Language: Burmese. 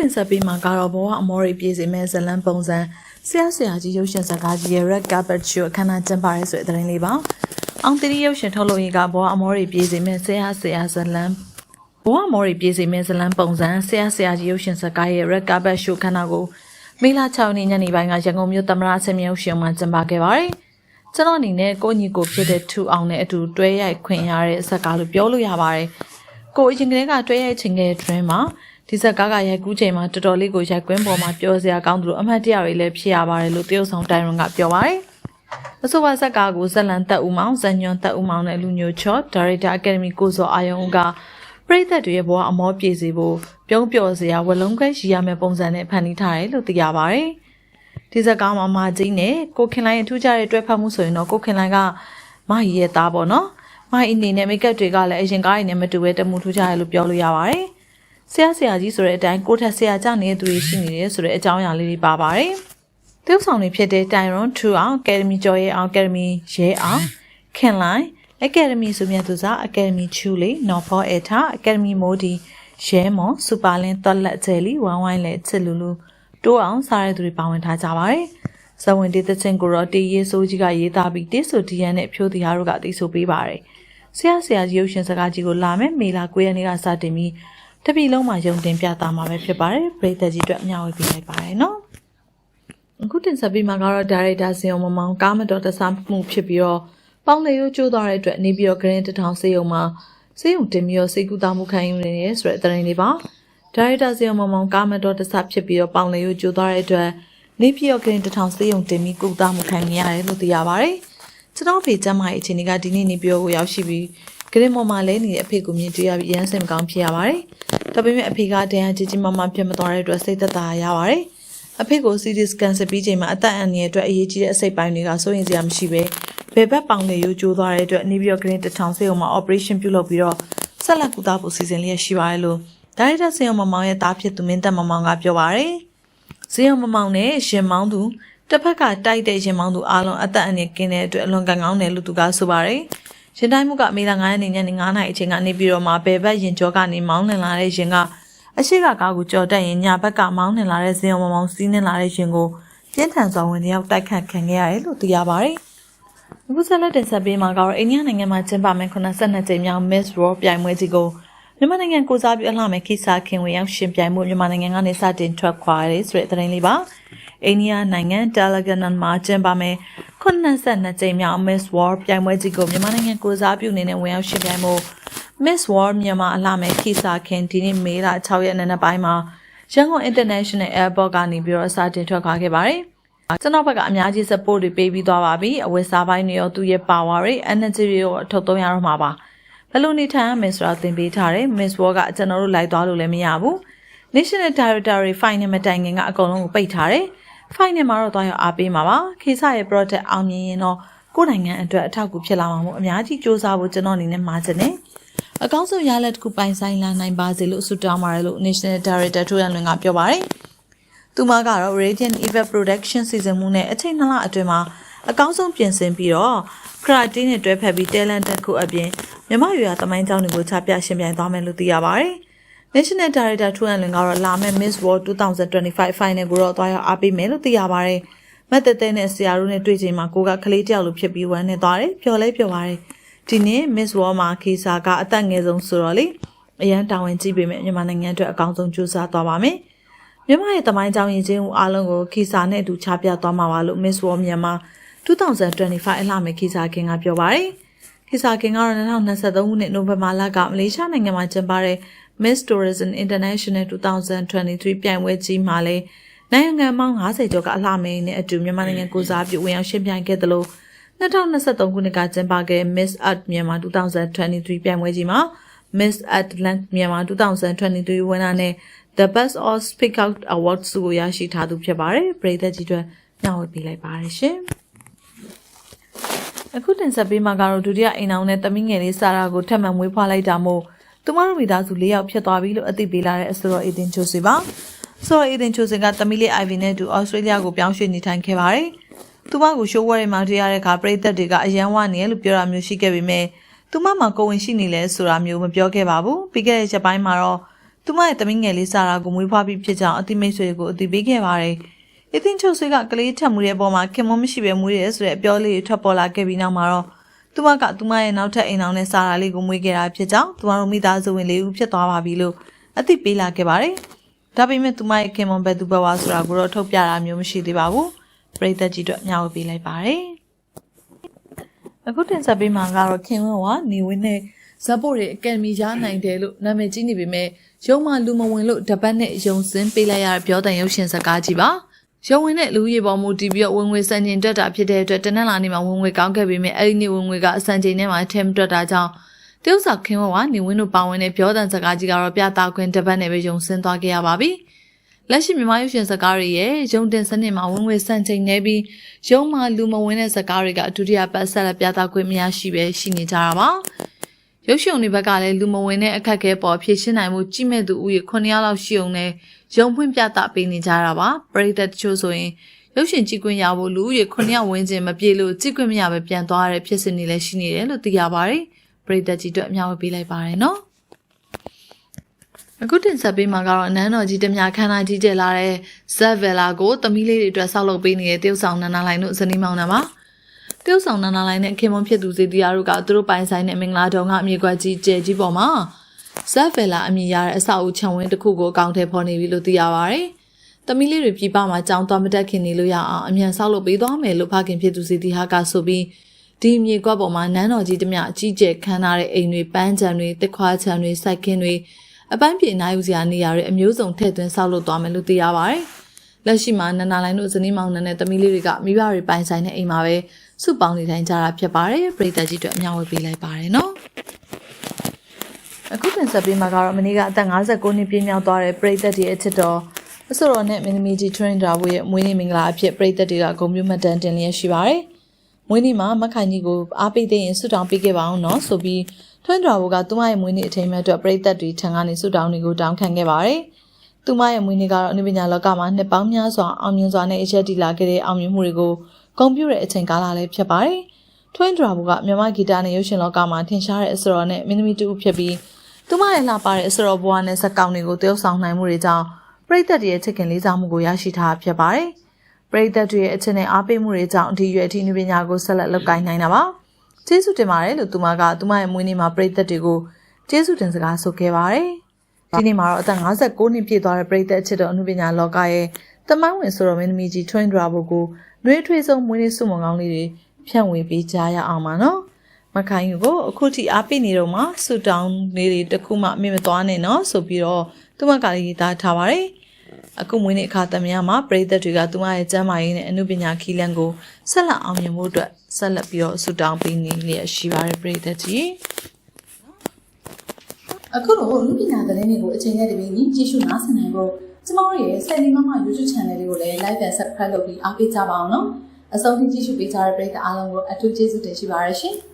တင်ဆက်ပေးမှာကတော့ဘဝအမောရီပြည်စီမဲ့ဇလန်ပုံစံဆရာဆရာကြီးရုပ်ရှင်ဇာတ်ကားကြီးရဲ့ Red Carpet Show အခမ်းအနားကျင်းပရဲဆိုတဲ့သတင်းလေးပါ။အောင်တီရီရုပ်ရှင်ထုတ်လုပ်ရေးကဘဝအမောရီပြည်စီမဲ့ဆရာဆရာဇလန်ဘဝအမောရီပြည်စီမဲ့ဇလန်ပုံစံဆရာဆရာကြီးရုပ်ရှင်ဇာတ်ကားရဲ့ Red Carpet Show ခမ်းနားကိုမေလ6ရက်နေ့ညနေပိုင်းကရန်ကုန်မြို့သမရဆင်မြေရုပ်ရှင်မှာကျင်းပခဲ့ပါတယ်။ကျွန်တော်အနေနဲ့ကိုညီကိုဖြစ်တဲ့ထူအောင်နဲ့အတူတွဲရိုက်ခွင့်ရတဲ့ဇာတ်ကားလို့ပြောလို့ရပါတယ်။ကိုအရင်ကတည်းကတွဲရိုက်ချင်ခဲ့တဲ့ dream မှာ ဒီဇက်ကားကရိုက်ကူးချိန်မှာတော်တော်လေးကိုရိုက်ကွင်းပေါ်မှာပြောစရာကောင်းသလိုအမှတ်တရတွေလည်းဖြစ်ရပါတယ်လို့တရုတ်ဆောင်တိုင်ရွန်ကပြောပါတယ်။အဆိုပါဇက်ကားကိုဇက်လန်တက်ဦးမောင်ဇန်ညွန်တက်ဦးမောင်နဲ့လူညိုချော့ဒါရိုက်တာအကယ်ဒမီကိုစောအာယုံကပရိသတ်တွေရဲ့ဘဝအမောပြေစေဖို့ပြုံးပျော်စရာဝလုံးခွဲရည်ရမယ့်ပုံစံနဲ့ဖန်တီးထားတယ်လို့သိရပါတယ်။ဒီဇက်ကားမှာမာကြီးနဲ့ကိုခင်လိုင်းအထူးကြတဲ့တွဲဖက်မှုဆိုရင်တော့ကိုခင်လိုင်းကမဟီရဲ့သားပေါ့နော်။မဟီအနေနဲ့မိတ်ကပ်တွေကလည်းအရင်ကားတွေနဲ့မတူဘဲတမှုထူးကြတယ်လို့ပြောလို့ရပါတယ်။ ဆရာဆရာကြီးဆိုတဲ့အတိုင်းကိုထက်ဆရာကြနေတဲ့သူတွေရှိနေတယ်ဆိုတဲ့အကြောင်းအရာလေးတွေပါပါတယ်။တုပ်ဆောင်တွေဖြစ်တဲ့တိုင်ရွန်ထူအောင်အကယ်ဒမီကျော်ရဲ့အောင်အကယ်ဒမီရဲအောင်ခင်လိုင်းအကယ်ဒမီဆိုမြတ်သူစားအကယ်ဒမီချူလီနော်ဖောအထာအကယ်ဒမီမိုဒီရဲမော်စူပါလင်းတော်လက်ကျဲလီဝိုင်းဝိုင်းလဲချစ်လူလူတိုးအောင်စားရတဲ့သူတွေပါဝင်ထားကြပါတယ်။ဇဝင်တေးသချင်းကိုတော့တေးရေးဆိုးကြီးကရေးသားပြီးတေးဆိုဒီယန်နဲ့ဖြိုးတရားတို့ကသိဆိုပေးပါတယ်။ဆရာဆရာကြီးရုပ်ရှင်စကားကြီးကိုလာမယ့်မေလာ9ရက်နေ့ကစတင်ပြီး တပီလုံးမှာယုံတင်ပြသားမှာပဲဖြစ်ပါတယ်ပရိသတ်ကြီးအတွက်အမျှဝေပေးလိုက်ပါတယ်နော်အခုတင်ဆက်ပြီးမှာကတော့ဒါရိုက်တာဇင်အောင်မမောင်ကားမတော်တဆမှုဖြစ်ပြီးတော့ပေါင်းလေရိုးကျိုးသွားတဲ့အတွက်နေပြီးတော့ဂရင်းတထောင်စေးုံမှာစေးုံတင်ပြီးတော့စိတ်ကူးတာမှုခံယူနေတယ်ဆိုတဲ့သတင်းလေးပါဒါရိုက်တာဇင်အောင်မမောင်ကားမတော်တဆဖြစ်ပြီးတော့ပေါင်းလေရိုးကျိုးသွားတဲ့အတွက်နေပြီးတော့ဂရင်းတထောင်စေးုံတင်ပြီးကူတာမှုခံနေရတယ်လို့သိရပါတယ်ကျွန်တော်ဖေကျမ်းမရဲ့အခြေအနေကဒီနေ့နေပြီးတော့ရောက်ရှိပြီး ဂရင်းမော်မှာလဲနေတဲ့အဖေကိုမြင်တွေ့ရပြီးရမ်းစင်မကောင်းဖြစ်ရပါတယ်။ဒါပေမဲ့အဖေကတန်ရကြီးကြီးမားမားဖြစ်မသွားတဲ့အတွက်စိတ်သက်သာရပါတယ်။အဖေကို CT scan စစ်ပြီးချိန်မှာအသက်အန္တရာယ်အတွက်အရေးကြီးတဲ့အစိတ်ပိုင်းတွေကစိုးရင်စရာမရှိပဲဘယ်ဘက်ပေါင်တွေရိုးကျိုးသွားတဲ့အတွက်နေပြီးတော့ green တစ်ထောင်စေုံမှာ operation ပြုလုပ်ပြီးတော့ဆက်လက်ကူတာဖို့စီစဉ်လျက်ရှိပါတယ်လို့ဒါရိုက်တာစေုံမမောင်ရဲ့တားဖြစ်သူမင်းသက်မမောင်ကပြောပါတယ်။စေုံမမောင်နဲ့ရှင်မောင်သူတစ်ဖက်ကတိုက်တဲ့ရင်မောင်းသူအားလုံးအသက်အန္တရာယ်ကင်းတဲ့အတွက်အလွန်ကံကောင်းတယ်လို့သူကဆိုပါတယ်။ ရင်တိုင်းမှုကမေလ9ရက်နေ့ညနေ9နာရီအချိန်ကနေပြီးတော့မှဘယ်ဘက်ရင်ကျောကနေမောင်းနှင်လာတဲ့ရင်ကအရှိကကားကိုကြော်တက်ရင်ညာဘက်ကမောင်းနှင်လာတဲ့ဇင်အောင်မောင်စီးနှင်လာတဲ့ရင်ကိုပြင်းထန်စွာဝင်တယောက်တိုက်ခတ်ခံခဲ့ရတယ်လို့သိရပါတယ်။အခုဆက်လက်တင်ဆက်ပေးမှာကတော့အိန္ဒိယနိုင်ငံမှာကျင်းပမယ့်82ကြိမ်မြောက် Miss World ပြိုင်ပွဲကြီးကိုမြန်မာနိုင်ငံကိုစားပြုအလှမဲ့ခိစာခင်ဝင်ရောက်ရှင်ပြိုင်မှုမြန်မာနိုင်ငံကနေစတင်ထွက်ခွာရဲဆိုတဲ့သတင်းလေးပါ။အိန္ဒိယနိုင်ငံတာလဂနန်မှာကျင်းပမယ် 82ကြိမ်မြောက် Miss World ပြိုင်ပွဲကြီးကိုမြန်မာနိုင်ငံကိုစားပြုနေနဲ့ဝင်ရောက်ရှင်ပြိုင်မှု Miss World မြန်မာအလှမဲ့ခိစာခင်ဒီနေ့မေလ6ရက်နေ့ပိုင်းမှာရန်ကုန် International Airport ကနေပြီးတော့စတင်ထွက်ခွာခဲ့ပါတယ်။ကျွန်တော်ဘက်ကအများကြီး support တွေပေးပြီးသွားပါပြီ။အဝယ်စားပိုင်းတွေရောသူ့ရဲ့ power တွေ energy တွေရောထုတ်သုံးရတော့မှာပါ။ဘယ်လိုနေထိုင်ရမလဲဆိုတာသင်ပေးထားတယ်။ Miss World ကကျွန်တော်တို့လိုက်သွားလို့လည်းမရဘူး။ National Territory Final မတိုင်ခင်ကအကုန်လုံးကိုပိတ်ထားတယ်။ final မှာတော့သွားရောက်အားပေးမှာပါခေဆရဲ့ project အောင်မြင်ရင်တော့ကိုယ်နိုင်ငံအတွက်အထောက်အကူဖြစ်လာမှာမို့အများကြီးစူးစမ်းဖို့ကျွန်တော်အနေနဲ့မှာချင်တယ်အကောင်းဆုံးရလဒ်တစ်ခုပိုင်ဆိုင်လာနိုင်ပါစေလို့ဆုတောင်းပါတယ်လို့ National Director ထိုးရန်လွင်ကပြောပါတယ်သူမကတော့ Radiant Event Production Season မှုနဲ့အချိန်နှစ်လအတွင်းမှာအကောင်းဆုံးပြင်ဆင်ပြီးတော့ Karate နဲ့တွဲဖက်ပြီး talent တစ်ခုအပြင်မြမရွာသမိုင်းကြောင်းတွေကိုချပြရှင်ပြိုင်သွားမယ်လို့သိရပါတယ်။ National Director ထူအန်လင်ကတော့လာမယ့် Miss World 2025 Final ကိုတော့သွားရောက်အားပေးမယ်လို့သိရပါတယ်။မတ်တဲတဲနဲ့ဆရာတို့နဲ့တွေ့ချိန်မှာကိုကကလေးတယောက်လိုဖြစ်ပြီးဝမ်းနေသွားတယ်။ပျော်လဲပျော်ပါတယ်။ဒီနေ့ Miss World မှာခေစာကအသက်ငယ်ဆုံးဆိုတော့လေအရန်တာဝန်ကြီးပေမဲ့မြန်မာနိုင်ငံအတွက်အကောင်းဆုံးကြိုးစားသွားပါမယ်။မြန်မာရဲ့တမိုင်းကြောင်းရင်ချင်းဦးအားလုံးကိုခေစာနဲ့အတူချပြသွားမှာပါလို့ Miss World မြန်မာ2025အလှမဲ့ခေစာခင်ကပြောပါတယ်။ခေစာခင်ကတော့2023ခုနှစ်နိုဝင်ဘာလကမလေးရှားနိုင်ငံမှာကျင်းပတဲ့ Miss Tourism International 2023ပြိုင်ပွဲကြီးမှာလည်းနိုင်ငံပေါင်း90ကျော်ကအလှမင်းနဲ့အတူမြန်မာနိုင်ငံကိုစားပြုဝင်ရောက်ရှင်ပြိုင်ခဲ့သလို2023ခုနှစ်ကကျင်းပခဲ့ Miss Art မြန်မာ2023ပြိုင်ပွဲကြီးမှာ Miss Atlant မြန်မာ2023ဝင်လာနဲ့ The Best of Speak Out Awards ကိုရရှိထားသူဖြစ်ပါတယ်။ပြည်သက်ကြီးတွေညှောက်ဝေပေးလိုက်ပါတယ်ရှင်။အခုတင်ဆက်ပေးမှာကတော့ဒုတိယအိမ်အောင်နဲ့တမီးငယ်လေးစာရာကိုထပ်မံမွေးဖွားလိုက်တာမို့ သူမတို့မိသားစု၄ယောက်ဖြစ်သွားပြီလို့အသိပေးလာတဲ့အဆိုတော်အေဒင်ချိုစီပါဆိုတော့အေဒင်ချိုစင်ကတမီလေးအိုင်ဗီနဲ့တူအော်စတြေးလျကိုပြောင်းရွှေ့နေထိုင်ခဲ့ပါတယ်သူမကိုရှိုးဝဲတွေမှာတွေ့ရတဲ့အခါပရိသတ်တွေကအယံဝနေလို့ပြောတာမျိုးရှိခဲ့ပေမဲ့သူမမှာကိုဝင်ရှိနေလဲဆိုတာမျိုးမပြောခဲ့ပါဘူးပြီးခဲ့တဲ့ချက်ပိုင်းမှာတော့သူမရဲ့တမင်းငယ်လေးစာရာကိုမွေးဖွားပြီးဖြစ်ကြောင်းအတိမိတ်ဆွေကိုအတိပေးခဲ့ပါတယ်။အသင်းချုပ်ဆွေကကလေးထက်မှုတဲ့ပေါ်မှာခင်မမရှိပဲမွေးတယ်ဆိုတဲ့အပြောလေးတွေထွက်ပေါ်လာခဲ့ပြီးနောက်မှာတော့ သူမကသူမရဲ့နောက်ထပ်အိမ်အောင်နဲ့စာရာလေးကိုမွေးခဲ့တာဖြစ်ကြောင်းသူမတို့မိသားစုဝင်လေးဦးဖြစ်သွားပါပြီလို့အသိပေးလာခဲ့ပါတယ်။ဒါပေမဲ့သူမရဲ့ခင်မဘယ်သူဘယ်ဝါဆိုတာကိုတော့ထုတ်ပြတာမျိုးမရှိသေးပါဘူး။ပရိသတ်ကြီးတို့မျှဝေပေးလိုက်ပါတယ်။အခုတင်ဆက်ပေးမှာကတော့ခင်ဝင်းဝါနေဝင်းနဲ့ဇက်ပို့ရဲ့အကယ်ဒမီရနိုင်တယ်လို့နာမည်ကြီးနေပေမဲ့ရုံမှလူမဝင်လို့တပတ်နဲ့ယုံစင်းပေးလိုက်ရတဲ့ပြောတန်ရုပ်ရှင်ဇာတ်ကားကြီးပါ ရုံဝင်တဲ့လူကြီးပေါ်မူတည်ပြီးတော့ဝင်ငွေစံချိန်တက်တာဖြစ်တဲ့အတွက်တနင်္လာနေ့မှာဝင်ငွေကောင်းခဲ့ပေမဲ့အဲ့ဒီနေ့ဝင်ငွေကအစံချိန်ထဲမှာထင်တွက်တာကြောင့်တရုတ်စာခင်ဝကနေဝင်းတို့ပါဝင်တဲ့ပြောတန်ဇာတ်ကားကြီးကတော့ပြသခွင့်တပတ်နဲ့ပဲယုံစင်းသွားခဲ့ရပါပြီလက်ရှိမြန်မာရုပ်ရှင်ဇာတ်ကားတွေရဲ့ရုံတင်စနစ်မှာဝင်ငွေစံချိန်နေပြီးရုံမှာလူမဝင်တဲ့ဇာတ်ကားတွေကဒုတိယပတ်ဆက်လက်ပြသခွင့်မရရှိပဲရှိနေကြတာပါရုပ်ရှင်တွေဘက်ကလည်းလူမဝင်တဲ့အခက်အခဲပေါ်ဖြည့်ရှင်းနိုင်မှုကြီးမဲ့သူဦးရေ9ယောက်လောက်ရှိအောင်နဲ့ ရုံဖွင့်ပြသပေးနေကြတာပါပရိသတ်တချို့ဆိုရင်ရုပ်ရှင်ကြည့်ခွင့်ရဖို့လူဦးရေ9ယောက်ဝန်းကျင်မပြည့်လို့ကြည့်ခွင့်မရပဲပြန်သွားရတဲ့ဖြစ်စဉ်တွေလည်းရှိနေတယ်လို့သိရပါတယ်ပရိသတ်ကြီးတို့အများဝပေးလိုက်ပါတယ်နော်အခုတင်ဆက်ပေးမှာကတော့အနန်းတော်ကြီးတမခန်းလာကြီးကျယ်လာတဲ့ဇက်ဗယ်လာကိုသမီးလေးတွေအတွက်ဆောက်လုပ်ပေးနေတဲ့တရုတ်ဆောင်နန္နာလိုင်တို့ဇနီးမောင်နှံပါတရုတ်ဆောင်နန္နာလိုင်နဲ့ခင်မွန်ဖြစ်သူစီတရားတို့ကသူတို့ပိုင်ဆိုင်တဲ့မင်္ဂလာတုံကအမြေကွက်ကြီးကျယ်ကြီးပေါ်မှာ ဇက်ဗယ်လာအမည်ရတဲ့အဆောက်အဦခြံဝင်းတစ်ခုကိုအကောင့်ထဲပေါ်နေပြီလို့သိရပါတယ်။သမီးလေးတွေပြည်ပမှာကြောင်းသွားမတက်ခင်နေလို့ရအောင်အမြန်ဆောက်လုပ်ပေးသွားမယ်လို့ဖခင်ဖြစ်သူစီတီဟာကဆိုပြီးဒီမြေကွက်ပေါ်မှာနန်းတော်ကြီးတမျှအကြီးကျယ်ခမ်းနားတဲ့အိမ်တွေပန်းချံတွေတက်ခွားချံတွေစိုက်ခင်းတွေအပန်းပြေနိုင်ဦးစရာနေရာတွေအမျိုးစုံထည့်သွင်းဆောက်လုပ်သွားမယ်လို့သိရပါတယ်။လက်ရှိမှာနန္နာလိုင်းတို့ဇနီးမောင်နှံနဲ့သမီးလေးတွေကမိဘတွေပိုင်ဆိုင်တဲ့အိမ်မှာပဲစုပေါင်းနေထိုင်ကြတာဖြစ်ပါတယ်။ပြည်သက်ကြီးတို့အများဝေပေးလိုက်ပါတယ်နော်။ အခုတင်ဆက်ပေးမှာကတော့မနေ့ကအသက်59နှစ်ပြည့်မြောက်သွားတဲ့ပြည်သက်တွေအချစ်တော်အဆိုတော်နဲ့မင်းသမီးကြီး Train Draw ရဲ့မွေးနေ့မင်္ဂလာအဖြစ်ပြည်သက်တွေကဂုဏ်ပြုမှတ်တမ်းတင်လျက်ရှိပါတယ်။မွေးနေ့မှာမက်ခိုင်ကြီးကိုအားပေးတဲ့ရင်ဆုတောင်းပေးခဲ့ပါအောင်နော်ဆိုပြီး Train Draw ကသူမရဲ့မွေးနေ့အထိမ်းအမှတ်အတွက်ပြည်သက်တွေထံကနေဆုတောင်းတွေကိုတောင်းခံခဲ့ပါတယ်။သူမရဲ့မွေးနေ့ကတော့အနုပညာလောကမှာနှစ်ပေါင်းများစွာအောင်မြင်စွာနဲ့အချက်တည်လာခဲ့တဲ့အောင်မြင်မှုတွေကိုဂုဏ်ပြုတဲ့အချိန်ကာလလည်းဖြစ်ပါတယ်။ Twin Draw ကမြန်မာဂီတနဲ့ရုပ်ရှင်လောကမှာထင်ရှားတဲ့အစတော်နဲ့မင်းသမီးတူဖြစ်ပြီး သူမရဲ့လှပတဲ့အစတော်ဘွားနဲ့ဇက်ကောင်တွေကိုတယောက်ဆောင်နိုင်မှုတွေကြောင့်ပရိသတ်တွေရဲ့ချစ်ခင်လေးစားမှုကိုရရှိထားဖြစ်ပါတယ်။ပရိသတ်တွေရဲ့အချစ်နဲ့အားပေးမှုတွေကြောင့်ဒီရွယ်အထိနုပညာကိုဆက်လက်လုပ်ကိုင်နိုင်တာပါ။ကျေးဇူးတင်ပါတယ်လို့သူမကသူမရဲ့မွေးနေ့မှာပရိသတ်တွေကိုကျေးဇူးတင်စကားဆိုခဲ့ပါတယ်။ဒီနေ့မှာတော့အသက်59နှစ်ပြည့်သွားတဲ့ပရိသတ်အချစ်တော်အနုပညာလောကရဲ့တမိုင်းဝင်ဆိုတော်မင်းသမီးကြီး Twin Draw ကိုနှွေးထွေးဆုံးမွေးနေ့စုမုံကောင်းလေးတွေဖြန့်ဝေပေးကြရအောင်ပါနော် မခိုင်ယူကိုအခုထိအားပေးနေတော့မှဆူတောင်းလေးတွေတခုမှအမေမသွားနဲ့နော်ဆိုပြီးတော့သူမကလေးရေးသားထားပါတယ်အခုမွေးနေ့အခါသမယမှာပရိသတ်တွေကသူမရဲ့ကျမ်းမာရေးနဲ့အမှုပညာခီးလန်းကိုဆက်လက်အောင်မြင်ဖို့အတွက်ဆက်လက်ပြီးတော့ဆူတောင်းပေးနေလျက်ရှိပါတယ်ပရိသတ်ကြီးအခုတော့လူပညာသတင်းတွေကိုအချိန်နဲ့တပြေးညီကြည့်ရှုနားဆင်နိုင်ဖို့ကျမတို့ရဲ့ Sally Mama YouTube Channel လေးကိုလည်း Like and Subscribe လုပ်ပြီးအားပေးကြပါအောင်နော်အဆုံးထိကြည့်ရှုပေးကြတဲ့ပရိသတ်အားလုံးကိုအထူးကျေးဇူးတင်ရှိပါရရှင်။